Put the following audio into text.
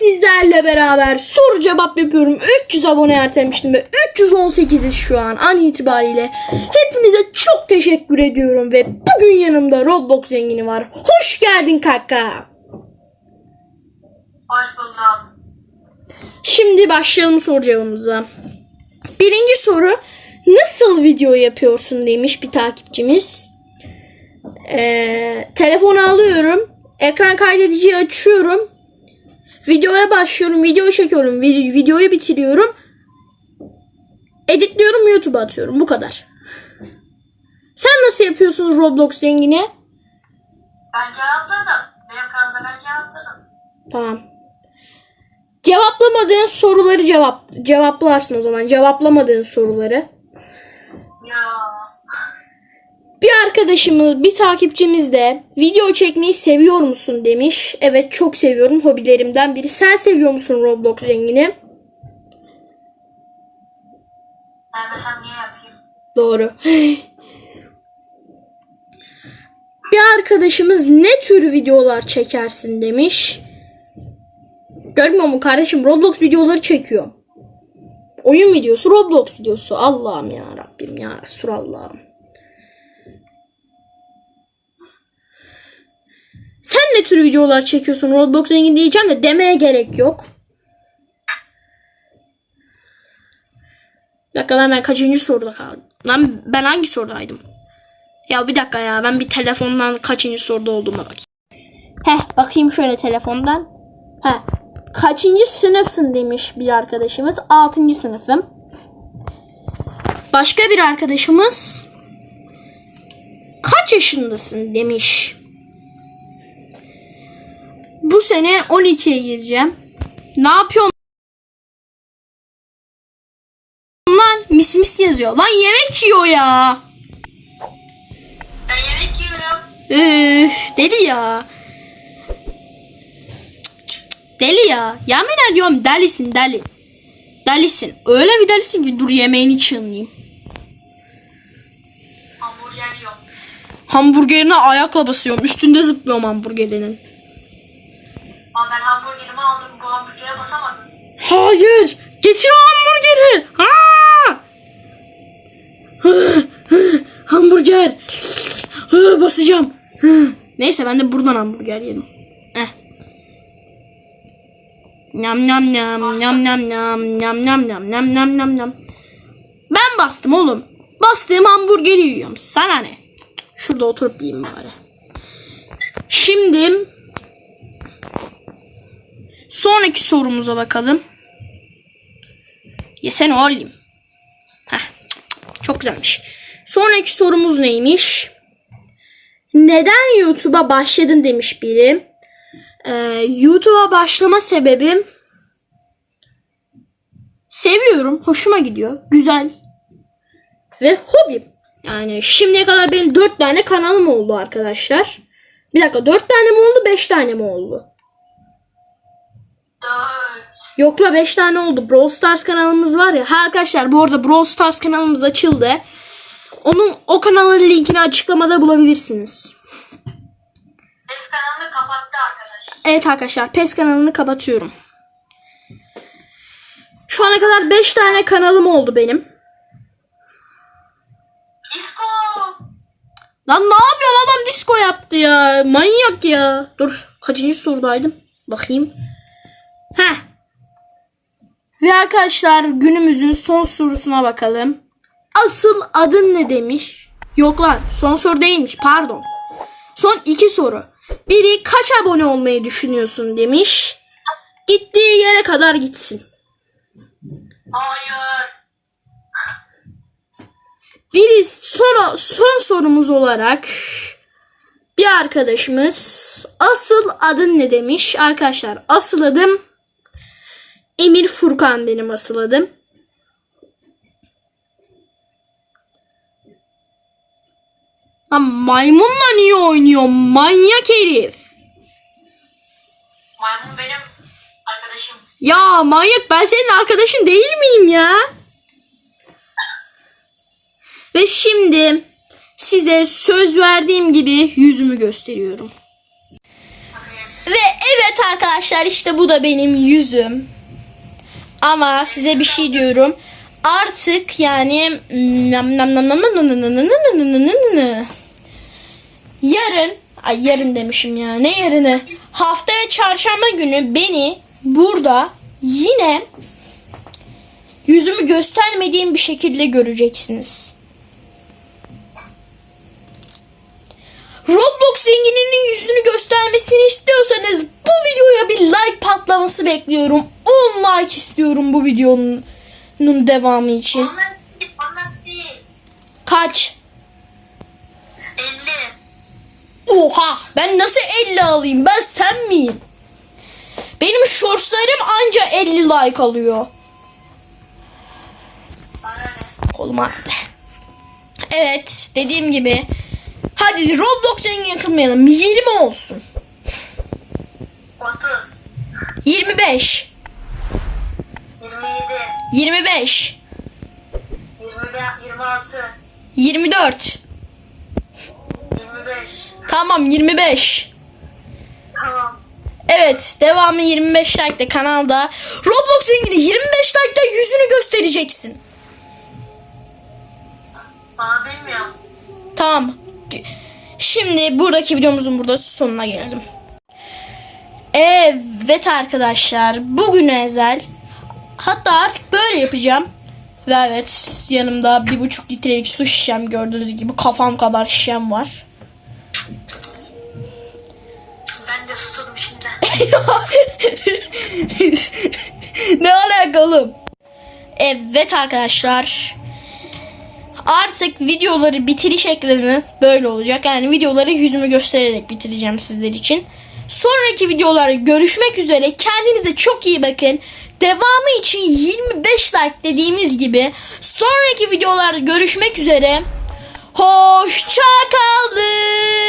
sizlerle beraber soru cevap yapıyorum. 300 abone ertelemiştim ve 318'iz şu an an itibariyle. Hepinize çok teşekkür ediyorum ve bugün yanımda Roblox zengini var. Hoş geldin kanka. Hoş buldum. Şimdi başlayalım soru cevabımıza. Birinci soru nasıl video yapıyorsun demiş bir takipçimiz. Ee, telefonu alıyorum. Ekran kaydediciyi açıyorum. Videoya başlıyorum. Videoyu çekiyorum. vi- Videoyu bitiriyorum. Editliyorum YouTube'a atıyorum. Bu kadar. Sen nasıl yapıyorsun Roblox zengini? Ben cevapladım. Benim kanalımda ben cevapladım. Tamam. Cevaplamadığın soruları cevap cevaplarsın o zaman. Cevaplamadığın soruları. Ya. Bir arkadaşımız, bir takipçimiz de video çekmeyi seviyor musun demiş. Evet çok seviyorum hobilerimden biri. Sen seviyor musun Roblox zengini? Sevmesem niye yapayım? Doğru. bir arkadaşımız ne tür videolar çekersin demiş. Görmüyor musun kardeşim Roblox videoları çekiyor. Oyun videosu, Roblox videosu. Allah'ım ya Rabbim ya Resulallah'ım. Sen ne tür videolar çekiyorsun Roblox zengin diyeceğim de demeye gerek yok. Bir dakika ben, ben kaçıncı soruda kaldım? Lan ben hangi sorudaydım? Ya bir dakika ya ben bir telefondan kaçıncı soruda olduğuma bakayım. Heh bakayım şöyle telefondan. Heh kaçıncı sınıfsın demiş bir arkadaşımız. Altıncı sınıfım. Başka bir arkadaşımız kaç yaşındasın demiş. Bu sene 12'ye gireceğim. Ne yapıyorsun? Lan mis mis yazıyor. Lan yemek yiyor ya. Ben yemek yiyorum. Üf, deli ya. Deli ya. Yemin ediyorum delisin deli. Delisin. Öyle bir delisin ki dur yemeğini çiğneyim. Hamburger yiyorum. Hamburgerine ayakla basıyorum. Üstünde zıplıyorum hamburgerinin. Ben hamburgerimi aldım. Bu hamburgere basamadım. Hayır. Getir o hamburgeri. Ha! Hamburger. Basacağım. Neyse ben de buradan hamburger yedim. Eh. Nyam nyam nyam nyam nyam nyam nyam nyam nyam nyam nyam nyam nyam. Ben bastım oğlum. Bastığım hamburgeri yiyorum. Sana ne? Şurada oturup yiyeyim bari. Şimdi sonraki sorumuza bakalım. Yesene oğlum. Heh, çok güzelmiş. Sonraki sorumuz neymiş? Neden YouTube'a başladın demiş biri. Ee, YouTube'a başlama sebebim seviyorum, hoşuma gidiyor, güzel ve hobim. Yani şimdiye kadar benim 4 tane kanalım oldu arkadaşlar. Bir dakika 4 tane mi oldu 5 tane mi oldu? Yok la 5 tane oldu. Brawl Stars kanalımız var ya. Ha arkadaşlar bu arada Brawl Stars kanalımız açıldı. Onun o kanalın linkini açıklamada bulabilirsiniz. Biz kanalını kapattı arkadaş. Evet arkadaşlar PES kanalını kapatıyorum. Şu ana kadar 5 tane kanalım oldu benim. Disco. Lan ne yapıyorsun adam disco yaptı ya. Manyak ya. Dur kaçıncı sorudaydım? Bakayım. Heh. Ve arkadaşlar günümüzün son sorusuna bakalım. Asıl adın ne demiş? Yok lan son soru değilmiş pardon. Son iki soru. Biri kaç abone olmayı düşünüyorsun demiş. Gittiği yere kadar gitsin. Hayır. Biri son, son sorumuz olarak bir arkadaşımız asıl adın ne demiş? Arkadaşlar asıl adım Emir Furkan benim asıl adım. Lan maymunla niye oynuyor? Manyak herif. Maymun benim arkadaşım. Ya manyak ben senin arkadaşın değil miyim ya? Ve şimdi size söz verdiğim gibi yüzümü gösteriyorum. Ve evet arkadaşlar işte bu da benim yüzüm. Ama size bir şey diyorum. Artık yani yarın ay yarın demişim ya ne yarını haftaya çarşamba günü beni burada yine yüzümü göstermediğim bir şekilde göreceksiniz. Roblox zengininin yüzünü göstermesini istiyorsanız bu videoya bir like patlaması bekliyorum. 10 like istiyorum bu videonun devamı için. Kaç? 50. Oha ben nasıl 50 alayım ben sen miyim? Benim shortslarım anca 50 like alıyor. Koluma. Evet dediğim gibi. Hadi Roblox zengin yakınmayalım. 20 olsun. 30. 25. 27. 25. 20, 26. 24. 25. Tamam 25. Tamam. Evet devamı 25 like'da kanalda. Roblox zengini 25 like'da yüzünü göstereceksin. Bana bilmiyorum. Tamam. Şimdi buradaki videomuzun burada sonuna gelelim. Evet arkadaşlar bugün özel hatta artık böyle yapacağım. Ve evet yanımda bir buçuk litrelik su şişem gördüğünüz gibi kafam kadar şişem var. Ben de tutuldım şimdi. ne alakalı? Evet arkadaşlar. Artık videoları bitiriş ekranı böyle olacak. Yani videoları yüzümü göstererek bitireceğim sizler için. Sonraki videolarda görüşmek üzere. Kendinize çok iyi bakın. Devamı için 25 like dediğimiz gibi sonraki videolarda görüşmek üzere. Hoşça kalın.